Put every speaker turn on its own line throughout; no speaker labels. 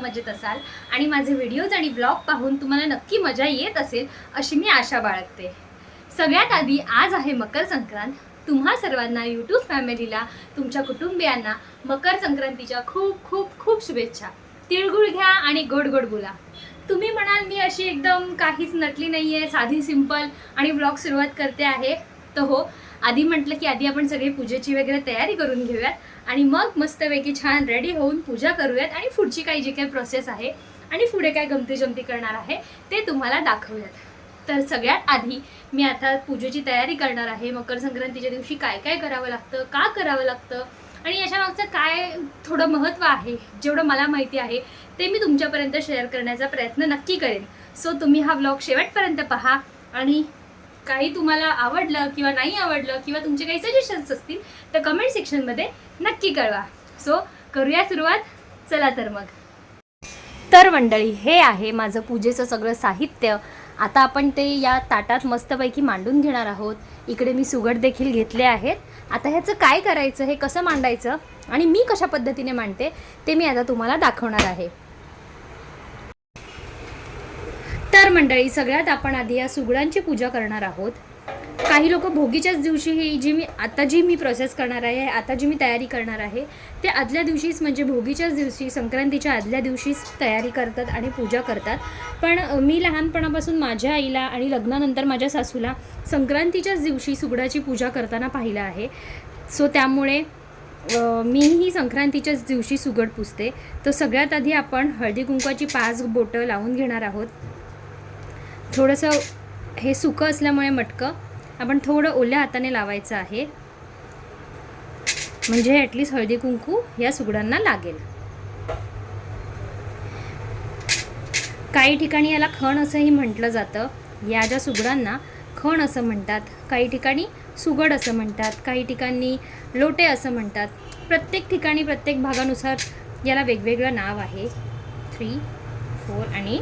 मजेत असाल आणि माझे व्हिडिओज आणि ब्लॉग पाहून तुम्हाला नक्की मजा येत असेल अशी मी आशा बाळगते. सगळ्यात आधी आज आहे मकर संक्रांत. तुम्हा सर्वांना यूट्यूब फॅमिलीला तुमच्या कुटुंबियांना मकर संक्रांतीच्या खूप खूप खूप शुभेच्छा. तिळगुळ घ्या आणि गोड गोड बोला. तुम्ही म्हणाल मी अशी एकदम काहीच नटली नाही आहे साधी सिंपल आणि ब्लॉग सुरुवात करते आहे. तर हो आधी म्हटलं की आधी आपण सगळी पूजेची वगैरे तयारी करून घेऊयात. आणि मग मस्तपैकी छान रेडी होऊन पूजा करूयात आणि पुढची काही जी काही प्रोसेस आहे आणि पुढे काय गमती जमती करणार आहे ते तुम्हाला दाखवूयात. तर सगळ्यात आधी मी आता पूजेची तयारी करणार आहे. मकर संक्रांतीच्या दिवशी काय काय करावं लागतं का करावं लागतं आणि याच्या मागचं काय थोडं महत्त्व आहे जेवढं मला माहिती आहे ते मी तुमच्यापर्यंत शेअर करण्याचा प्रयत्न नक्की करेन. सो तुम्ही हा ब्लॉग शेवटपर्यंत पहा आणि काही तुम्हाला आवडलं किंवा नाही आवडलं किंवा तुमचे काही सजेशन्स असतील तर कमेंट सेक्शनमध्ये नक्की कळवा. सो करूया सुरुवात. चला तर मग. तर मंडळी हे आहे माझं पूजेचं सगळं साहित्य. आता आपण ते या ताटात मस्तपैकी मांडून घेणार आहोत. इकडे मी सुगड देखील घेतले आहेत. आता ह्याचं काय करायचं हे कसं मांडायचं आणि मी कशा पद्धतीने मांडते ते मी आता तुम्हाला दाखवणार आहे. तर मंडळी सगळ्यात आपण आधी या सुगडांची पूजा करणार आहोत. काही लोक भोगीच्याच दिवशी ही जी मी आता जी मी प्रोसेस करणार आहे आता जी मी तयारी करणार आहे ते आदल्या दिवशीच म्हणजे भोगीच्याच दिवशी संक्रांतीच्या आदल्या दिवशीच तयारी करतात आणि पूजा करतात. पण मी लहानपणापासून माझ्या आईला आणि लग्नानंतर माझ्या सासूला संक्रांतीच्याच दिवशी सुगडाची पूजा करताना पाहिलं आहे. सो त्यामुळे मीही संक्रांतीच्याच दिवशी सुगड पुसते. तर सगळ्यात आधी आपण हळदी कुंकवाची पाच बोटं लावून घेणार आहोत. थोडंसं हे सुकं असल्यामुळे मटकं. आपण थोडं ओल्या हाताने लावायचं आहे. म्हणजे ॲटलीस्ट हळदी कुंकू या सुगडांना लागेल. काही ठिकाणी याला खण असंही म्हटलं जातं. या ज्या सुगडांना खण असं म्हणतात काही ठिकाणी सुगड असं म्हणतात काही ठिकाणी लोटे असं म्हणतात. प्रत्येक ठिकाणी प्रत्येक भागानुसार याला वेगवेगळं नाव आहे. थ्री फोर आणि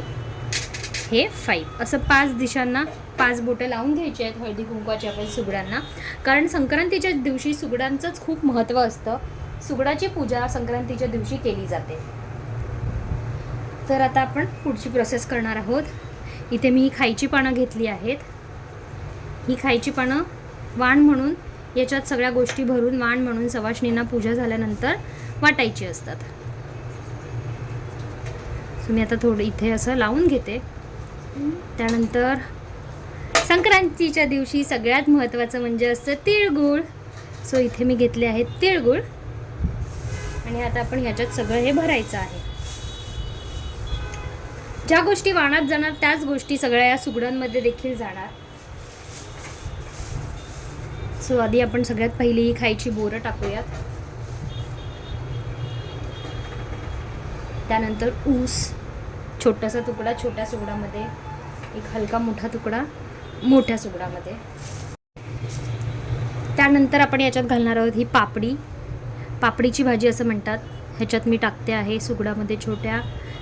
हे फाईव्ह असं पाच दिशांना पाच बोटं लावून घ्यायची आहेत हळदी कुंकवाच्या आपण सुगडांना. कारण संक्रांतीच्या दिवशी सुगडांचंच खूप महत्त्व असतं. सुगडाची पूजा संक्रांतीच्या दिवशी केली जाते. तर आता आपण पुढची प्रोसेस करणार आहोत. इथे मी ही खायची पानं घेतली आहेत. ही खायची पानं वाण म्हणून याच्यात सगळ्या गोष्टी भरून वाण म्हणून सवाशणींना पूजा झाल्यानंतर वाटायची असतात. सो मी आता थोडं इथे असं लावून घेते. त्यानंतर संक्रांतीच्या दिवशी सगळ्यात महत्त्वाचं म्हणजे असतं तिळगुळ. सो इथे मी घेतले आहेत तिळगुळ. आणि आता आपण ह्याच्यात सगळं हे भरायचं आहे. ज्या गोष्टी वाणात जाणार त्याच गोष्टी सगळ्या या सुगडांमध्ये देखील जाणार. सो आधी आपण सगळ्यात पहिली ही खायची बोरं टाकूयात. त्यानंतर ऊस. छोटासा तुकडा छोट्या सुगडामध्ये. एक हलका मोठा तुकडा मोठ्या सुगडामध्ये. त्यानंतर आपण याच्यात घालणार आहोत ही पापडी. पापडीची भाजी असं म्हणतात. ह्याच्यात मी टाकते आहे सुगडामध्ये छोट्या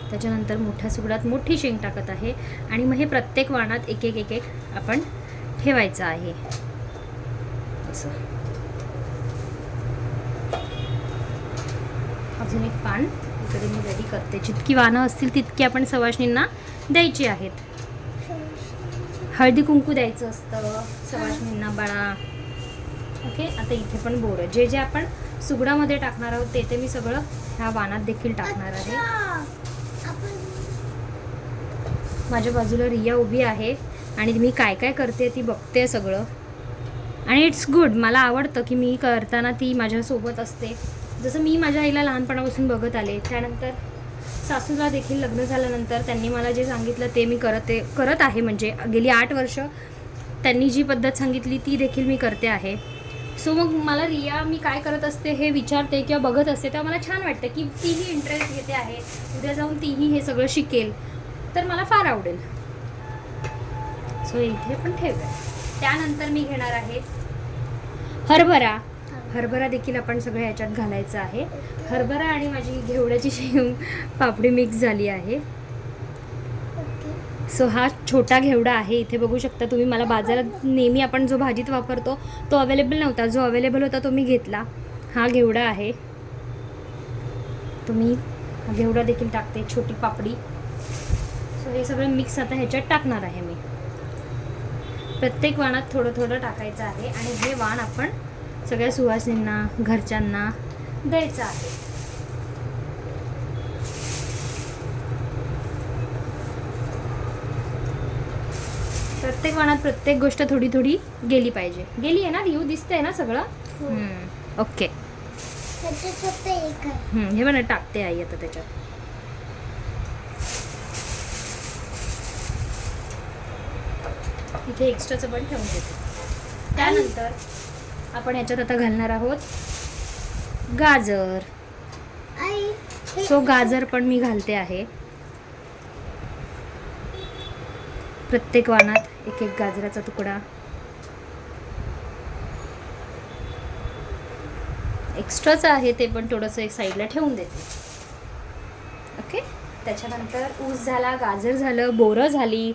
त्याच्यानंतर मोठ्या सुगडात मोठी शेंग टाकत आहे. आणि मग हे प्रत्येक वाणात एक एक एक एक आपण ठेवायचं आहे. असं. अजून एक पान. इकडे मी रेडी करते. जितकी वानं असतील तितकी आपण सवाशणींना द्यायची आहेत. हळदी कुंकू द्यायचं असतं सवाशणींना बाळा. ओके आता इथे पण बोरं. जे जे आपण सुगडामध्ये टाकणार आहोत ते ते मी सगळं ह्या वानात देखील टाकणार आहे. माझ्या बाजूला रिया उभी आहे आणि मी काय काय करते ती बघते सगळं. आणि इट्स गुड मला आवडतं की मी करताना ती माझ्यासोबत असते. जसं मी माझ्या आईला लहानपणापासून बघत आले त्यानंतर सासूला देखील लग्न झाल्यानंतर त्यांनी मला जे सांगितलं ते मी करत करत आहे. म्हणजे गेली आठ वर्ष त्यांनी जी पद्धत सांगितली ती देखील मी करते आहे. सो मग मला रिया मी काय करत असते हे विचारते किंवा बघत असते तेव्हा मला छान वाटतं की तीही इंटरेस्ट घेते आहे उद्या जाऊन तीही हे सगळं शिकेल तर मला फार आवडेल. सो इथे पण ठेवूया त्यानंतर मी घेणार आहे हरभरा. हरभरा देखील आपण सगळं ह्याच्यात घालायचं आहे. हरभरा आणि माझी घेवड्याची शेंग पापडी मिक्स झाली आहे. सो हा छोटा घेवडा आहे. इथे बघू शकता तुम्ही मला बाजारात नेहमी आपण जो भाजीत वापरतो तो अवेलेबल नव्हता. जो अवेलेबल होता तो मी घेतला. हा घेवडा आहे. तुम्ही घेवडा देखील टाकते छोटी पापडी. सो हे सगळं मिक्स आता ह्याच्यात टाकणार आहे मी. प्रत्येक वाणात थोडं थोडं टाकायचं आहे आणि हे वाण आपण सगळ्या सुवासिनींना घरच्यांना द्यायचं आहे. प्रत्येक वाणात प्रत्येक गोष्ट थोडी थोडी गेली पाहिजे. गेली आहे ना रिव्ह दिसतंय ना सगळं? हम्म, ओके.
त्याच्यात फक्त एक आहे.
हम्म, हे म्हणा टाकते आई आता त्याच्यात. इथे एक्स्ट्राचं पण ठेवून देते. त्यानंतर आपण ह्याच्यात आता घालणार आहोत गाजर. सो गाजर पण मी घालते आहे. प्रत्येक वाणात एक एक गाजराचा तुकडा. एक्स्ट्राचं आहे ते पण थोडंसं एक साईडला ठेवून देते. ओके त्याच्यानंतर ऊस झाला गाजर झालं बोरं झाली.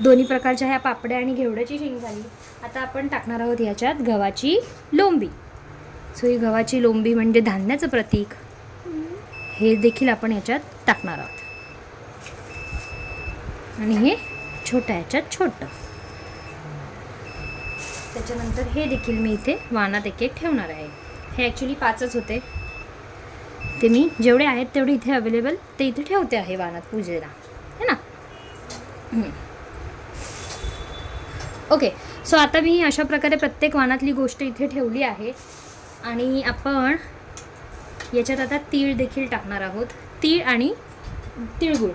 दोन्ही प्रकारच्या ह्या पापड्या आणि घेवड्याची शेंग झाली. आता आपण टाकणार आहोत ह्याच्यात गव्हाची लोंबी. सो ही गव्हाची लोंबी म्हणजे धान्याचं प्रतीक. हे देखील आपण ह्याच्यात टाकणार आहोत. आणि हे छोट्या ह्याच्यात छोटं. त्याच्यानंतर हे देखील मी इथे वानात एक एक ठेवणार आहे. हे ॲक्च्युली पाचच होते. ते मी जेवढे आहेत तेवढे इथे अवेलेबल ते इथे ठेवते आहे वाणात पूजेला. है ना? ओके सो आता मी अशा प्रकारे प्रत्येक वानातली गोष्ट इथे ठेवली आहे. आणि आपण याच्यात आता तीळ देखील टाकणार आहोत. तीळ आणि तिळगुळ.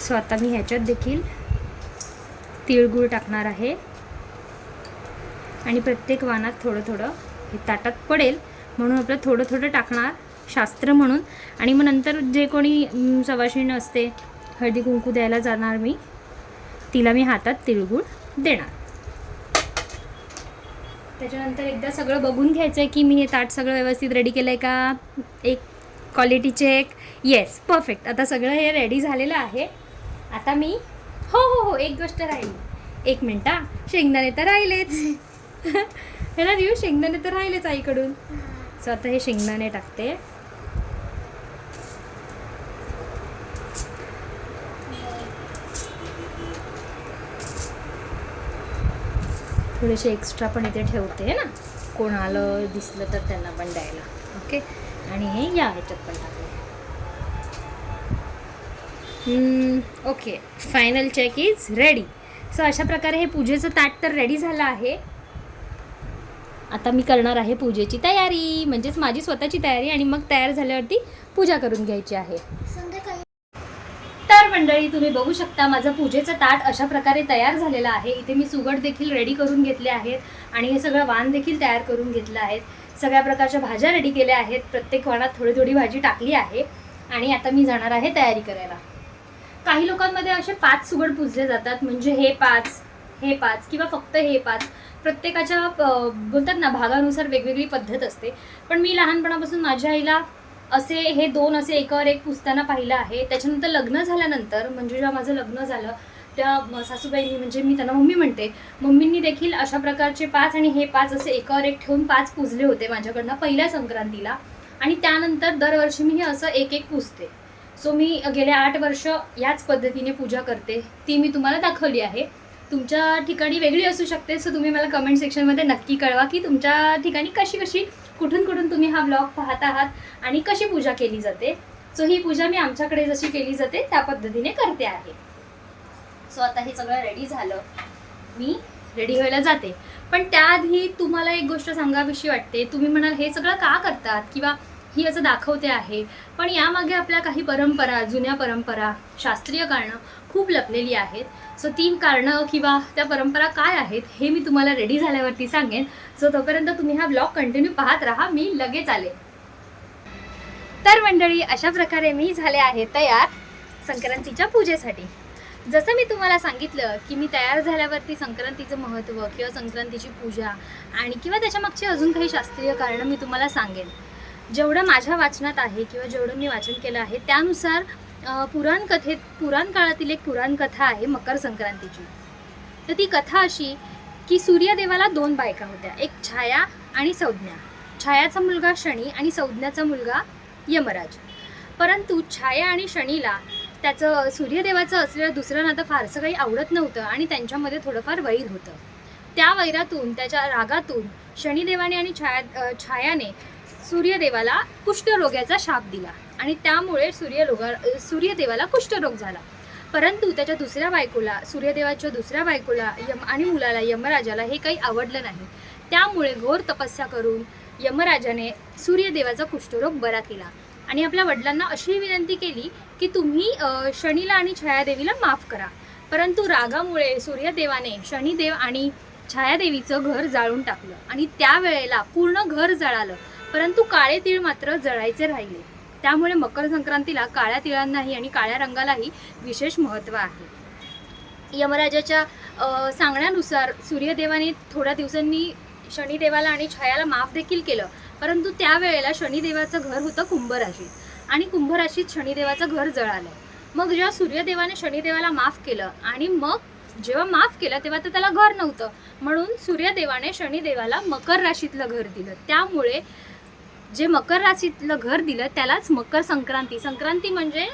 सो आता मी ह्याच्यात देखील तिळगुळ टाकणार आहे. आणि प्रत्येक वानात थोडं थोडं हे ताटात पडेल. म्हणून आपलं थोडं थोडं टाकणार शास्त्र म्हणून. आणि मग नंतर जे कोणी सवाशिण असते हळदी कुंकू द्यायला जाणार मी. तिला मी हातात तिळगुळ देणार. त्याच्यानंतर एकदा सगळं बघून घ्यायचं आहे की मी हे ताट सगळं व्यवस्थित रेडी केलं आहे का? एक क्वालिटी चेक येस परफेक्ट आता सगळं हे रेडी झालेलं आहे. आता मी हो हो हो एक गोष्ट राहिली. एक मिनटा शेंगदाणे तर राहिलेच. हे ना रिव्ह शेंगदाणे तर राहिलेच आईकडून. सो आता हे शेंगदाणे टाकते. थोडेसे एक्स्ट्रा पण इथे ठेवते आहे ना? कोण आलं दिसलं तर त्यांना पण द्यायला ओके? आणि हे या ह्याच्यात पण टाकले okay. Final check is ready so अशा प्रकारे हे पूजेचं ताट तर रेडी झालं आहे. आता मी करणार आहे पूजेची तयारी म्हणजेच माझी स्वतःची तयारी आणि मग तयार झाल्यावरती पूजा करून घ्यायची आहे. मंडळी तुम्ही बघू शकता माझं पूजेचं ताट अशा प्रकारे तयार झालेलं आहे. इथे मी सुगड देखील रेडी करून घेतले आहेत आणि हे सगळं वाण देखील तयार करून घेतलं आहेत. सगळ्या प्रकारच्या भाज्या रेडी केल्या आहेत. प्रत्येक वाणात थोडी थोडी भाजी टाकली आहे आणि आता मी जाणार आहे तयारी करायला. काही लोकांमध्ये असे पाच सुगड पूजले जातात. म्हणजे हे पाच हे पाच किंवा फक्त हे पाच. प्रत्येकाच्या बोलतात ना भागानुसार वेगवेगळी पद्धत असते. पण मी लहानपणापासून माझ्या आईला असे हे दोन असे एकावर एक पुसताना पाहिलं आहे. त्याच्यानंतर लग्न झाल्यानंतर म्हणजे जेव्हा माझं लग्न झालं. त्या सासूबाईंनी म्हणजे मी त्यांना मम्मी म्हणते मम्मींनी देखील अशा प्रकारचे पाच आणि हे पाच असे एकावर एक ठेवून पाच पुजले होते माझ्याकडनं पहिल्या संक्रांतीला. आणि त्यानंतर दरवर्षी मी हे असं एक एक पुजते. सो मी गेल्या आठ वर्ष याच पद्धतीने पूजा करते. ती मी तुम्हाला दाखवली आहे. तुमच्या ठिकाणी वेगळी असू शकते सो तुम्ही मला कमेंट सेक्शनमध्ये नक्की कळवा की तुमच्या ठिकाणी कशी कशी कुठून कुठून तुम्ही हा ब्लॉग पाहत आहात आणि कशी पूजा केली जाते? सो ही पूजा मी आमच्याकडे जशी केली जाते त्या पद्धतीने करते आहे. सो आता हे सगळं रेडी झालं. मी रेडी व्हायला जाते. पण त्याआधी तुम्हाला एक गोष्ट सांगावीशी वाटते. तुम्ही म्हणाल हे सगळं का करतात? किंवा ही असं दाखवते आहे. पण यामागे आपल्या काही परंपरा जुन्या परंपरा शास्त्रीय कारणं खूप लपलेली आहेत. सो ती कारणं किंवा त्या परंपरा काय आहेत हे मी तुम्हाला रेडी झाल्यावरती सांगेन. सो तोपर्यंत तुम्ही हा ब्लॉग कंटिन्यू पाहत राहा. मी लगेच आले. तर मंडळी अशा प्रकारे मी झाले आहे तयार संक्रांतीच्या पूजेसाठी. जसं मी तुम्हाला सांगितलं की मी तयार झाल्यावरती संक्रांतीचं महत्त्व किंवा संक्रांतीची पूजा आणि किंवा त्याच्यामागची अजून काही शास्त्रीय कारणं मी तुम्हाला सांगेन. जेवढं माझ्या वाचनात आहे किंवा जेवढं मी वाचन केलं आहे त्यानुसार पुराणकथेत पुराण कथेत पुराण काळातील एक पुराण कथा आहे मकर संक्रांतीची. तर ती कथा अशी की सूर्यदेवाला दोन बायका होत्या एक छाया आणि संज्ञा. छायाचा मुलगा शनी आणि संज्ञाचा मुलगा यमराज. परंतु छाया आणि शनीला त्याचं सूर्यदेवाचं असलेलं दुसरं नातं फारसं काही आवडत नव्हतं आणि त्यांच्यामध्ये थोडंफार वैर होतं. त्या वैरातून त्याच्या रागातून शनिदेवाने आणि छाया छायाने सूर्यदेवाला कुष्ठरोग्याचा शाप दिला आणि त्यामुळे सूर्यरोगा सूर्यदेवाला कुष्ठरोग झाला. परंतु त्याच्या दुसऱ्या बायकोला सूर्यदेवाच्या दुसऱ्या बायकोला यम आणि मुलाला यमराजाला हे काही आवडलं नाही. त्यामुळे घोर तपस्या करून यमराजाने सूर्यदेवाचा कुष्ठरोग बरा केला. आणि आपल्या वडिलांना अशी विनंती केली की तुम्ही शनीला आणि छायादेवीला माफ करा. परंतु रागामुळे सूर्यदेवाने शनिदेव आणि छायादेवीचं घर जाळून टाकलं आणि त्यावेळेला पूर्ण घर जळालं. परंतु काळे तीळ मात्र जळायचे राहिले. त्यामुळे मकर संक्रांतीला काळ्या तिळांनाही आणि काळ्या रंगालाही विशेष महत्त्व आहे. यमराजाच्या सांगण्यानुसार सूर्यदेवाने थोड्या दिवसांनी शनिदेवाला आणि छायाला माफ देखील केलं. परंतु त्यावेळेला शनिदेवाचं घर होतं कुंभराशीत आणि कुंभराशीत शनिदेवाचं घर जळालं. मग जेव्हा सूर्यदेवाने शनिदेवाला माफ केलं आणि मग जेव्हा माफ केलं तेव्हा तर त्याला घर नव्हतं. म्हणून सूर्यदेवाने शनिदेवाला मकर राशीतलं घर दिलं. त्यामुळे जे मकर राशीतलं घर दिलं त्यालाच मकर संक्रांती. संक्रांती म्हणजे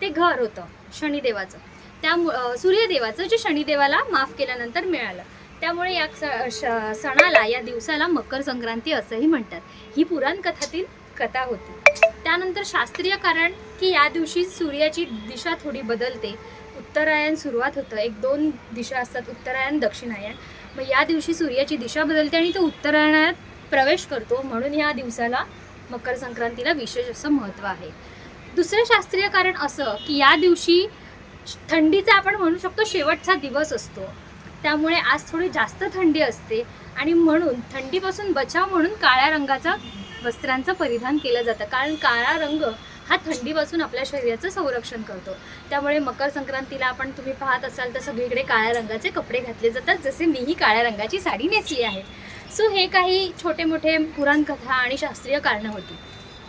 ते घर होतं शनिदेवाचं. त्यामुळं सूर्यदेवाचं जे शनिदेवाला माफ केल्यानंतर मिळालं. त्यामुळे या श- सणाला या दिवसाला मकर संक्रांती असंही म्हणतात. ही पुराण कथातील कथा होती. त्यानंतर शास्त्रीय कारण की या दिवशी सूर्याची दिशा थोडी बदलते. उत्तरायण सुरुवात होतं. एक दोन दिशा असतात. उत्तरायण दक्षिणायण. मग या दिवशी सूर्याची दिशा बदलते आणि तो उत्तरायणात प्रवेश करतो म्हणून ह्या दिवसाला मकर संक्रांतीला विशेष असं महत्त्व आहे. दुसरं शास्त्रीय कारण असं की या दिवशी थंडीचा आपण म्हणू शकतो शेवटचा दिवस असतो. त्यामुळे आज थोडी जास्त थंडी असते आणि म्हणून थंडीपासून बचाव म्हणून काळ्या रंगाचा वस्त्रांचं परिधान केलं जातं. कारण काळा रंग हा थंडीपासून आपल्या शरीराचं संरक्षण करतो. त्यामुळे मकर संक्रांतीला आपण तुम्ही पाहत असाल तर सगळीकडे काळ्या रंगाचे कपडे घातले जातात. जसे मीही काळ्या रंगाची साडी नेसली आहे. सो हे काही छोटे मोठे पुराणकथा आणि शास्त्रीय कारणं होती.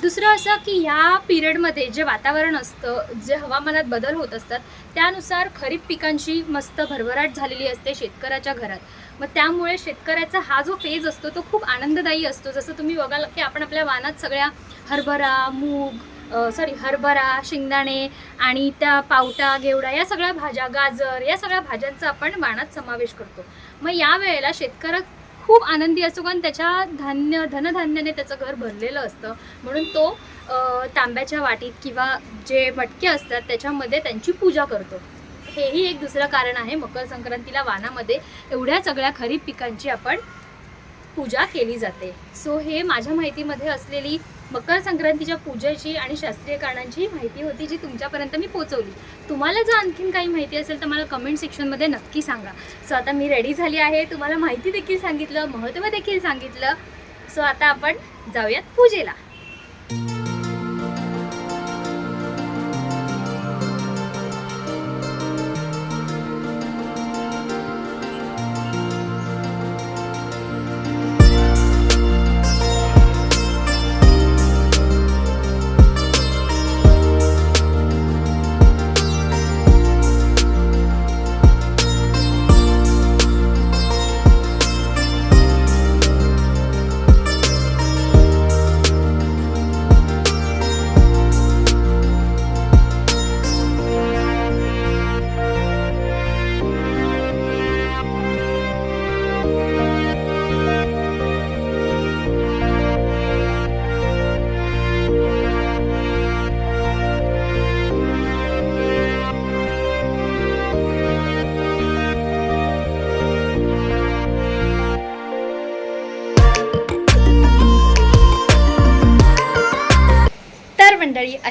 दुसरं असं की ह्या पिरियडमध्ये जे वातावरण असतं जे हवामानात बदल होत असतात त्यानुसार खरीप पिकांची मस्त भरभराट झालेली असते शेतकऱ्याच्या घरात. मग त्यामुळे शेतकऱ्याचा हा जो फेज असतो तो खूप आनंददायी असतो. जसं तुम्ही बघाल की आपण आपल्या वानात सगळ्या हरभरा मूग सॉरी हरभरा शेंगदाणे आणि त्या पावटा गेवडा या सगळ्या भाज्या गाजर या सगळ्या भाज्यांचा आपण वाणात समावेश करतो. मग या वेळेला शेतकऱ्या खूप आनंदी असतो कारण त्याच्या धान्य धनधान्याने त्याचं घर भरलेलं असतं. म्हणून तो तांब्याच्या वाटीत किंवा जे मटके असतात त्याच्यामध्ये त्यांची पूजा करतो. हेही एक दुसरं कारण आहे. मकर संक्रांतीला वानामध्ये एवढ्या सगळ्या खरीप पिकांची आपण पूजा केली जाते. सो हे माझ्या माहितीमध्ये असलेली मकर संक्रांतीच्या पूजेची आणि शास्त्रीय कारणांची माहिती होती जी तुमच्यापर्यंत मी पोचवली तुम्हाला जर आणखीन काही माहिती असेल तर मला कमेंट सेक्शनमध्ये नक्की सांगा. सो आता मी रेडी झाली आहे. तुम्हाला माहिती देखील सांगितलं महत्त्व देखील सांगितलं. सो आता आपण जाऊयात पूजेला.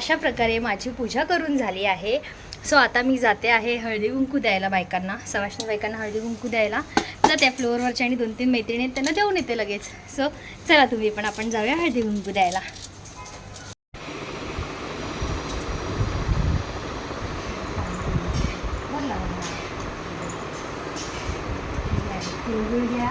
अशा प्रकारे माझी पूजा करून झाली आहे. सो आता मी जाते आहे हळदी कुंकू द्यायला बायकांना सवाष्णी बायकांना हळदी कुंकू द्यायला. तर त्या फ्लोअरवरच्या आणि दोन तीन मैत्रिणी आहेत त्यांना देऊन येते लगेच. सो चला तुम्ही पण आपण जाऊया हळदी कुंकू द्यायला. तिळगुळ घ्या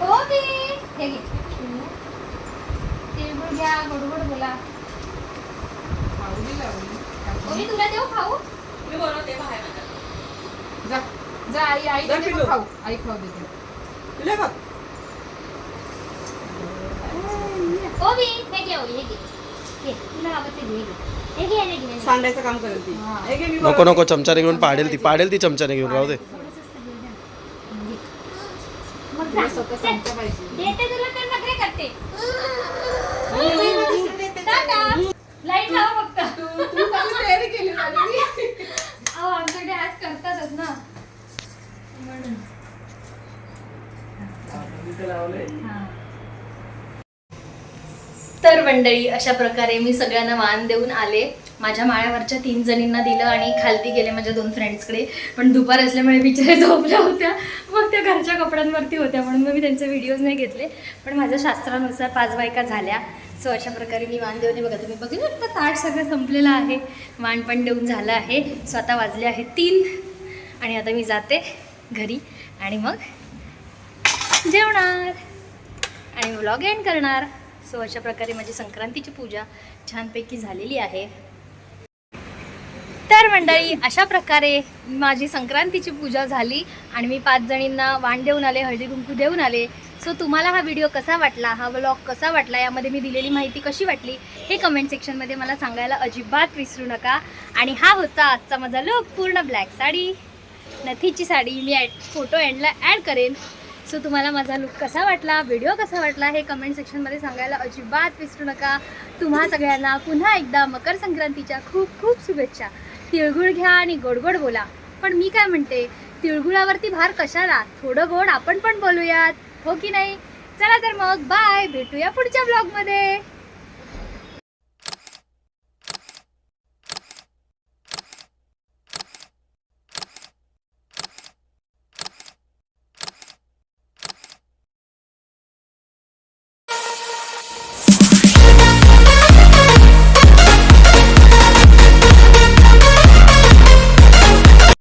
हो
बी हे घे. तिळगुळ घ्या गोडगोड बोला.
लावली.
तुला देऊ खाऊ?
मी बोलवते बाहेर.
जा जा आई आई
पिल्लू.
खाऊ. आई खाऊ देते.
तुला बघ.
ओ बी हे घे ओ हे घे. घे तुला हवं ते घे घे हे घे. हे घे, हे घे.
सांडायचं काम करेल ती.
हा.
हे घे, मी
नको. नको चमचाने घेऊन पाडेल ती. पाडेल ती चमचाने घेऊन राहू दे
थोडंसंच तर घेऊ द्या. घे. मग
स्वतः पाहिजे
देते तुला तर नखरे करते? टाटा. लाइट लावा फक्त.
तू चांगली तयारी केली
अहो आमच्याकडे आज करतातच ना. म्हणून. तर मंडळी अशा प्रकारे मी सगळ्यांना मान देऊन आले. माझ्या माळ्यावरच्या तीन जणींना दिलं आणि खालती गेले माझ्या दोन फ्रेंड्सकडे पण दुपार असल्यामुळे बिचारे झोपल्या होत्या. मग त्या घरच्या कपड्यांवरती होत्या म्हणून मग मी त्यांचे व्हिडिओज नाही घेतले. पण माझ्या शास्त्रानुसार पाच बायका झाल्या. सो अशा प्रकारे मी वाण देऊन बघा तुम्ही बघू शकता ताट सगळं संपलेलं आहे. वाण पण देऊन झालं आहे. सो आता वाजले आहे तीन. आणि आता मी जाते घरी. आणि मग जेवणार. आणि व्लॉग एंड करणार. सो अशा प्रकारे माझी संक्रांतीची पूजा छानपैकी झालेली आहे. मंडळी अशा प्रकारे माझी संक्रांतीची पूजा झाली आणि मी पाच जणींना वाण देऊन आले हळदी कुंकू देऊन आले. सो तुम्हाला हा व्हिडिओ कसा वाटला? हा व्लॉग कसा वाटला? यामध्ये मी दिलेली माहिती कशी वाटली? हे कमेंट सेक्शनमध्ये मला सांगायला अजिबात विसरू नका. आणि हा होता आजचा माझा लुक पूर्ण ब्लॅक साडी. नथीची साडी मी ॲड फोटो एंडला ॲड करेन. सो तुम्हाला माझा लुक कसा वाटला? व्हिडिओ कसा वाटला? हे कमेंट सेक्शनमध्ये सांगायला अजिबात विसरू नका. तुम्हा सगळ्यांना पुन्हा एकदा मकर संक्रांतीच्या खूप खूप शुभेच्छा. तिळगुळ घ्या आणि गोडगोड बोला. पण मी काय म्हणते तिळगुळावरती भार कशाला? थोडं गोड आपण पण बोलूयात. हो की नाही? चला तर मग बाय भेटूया पुढच्या ब्लॉगमध्ये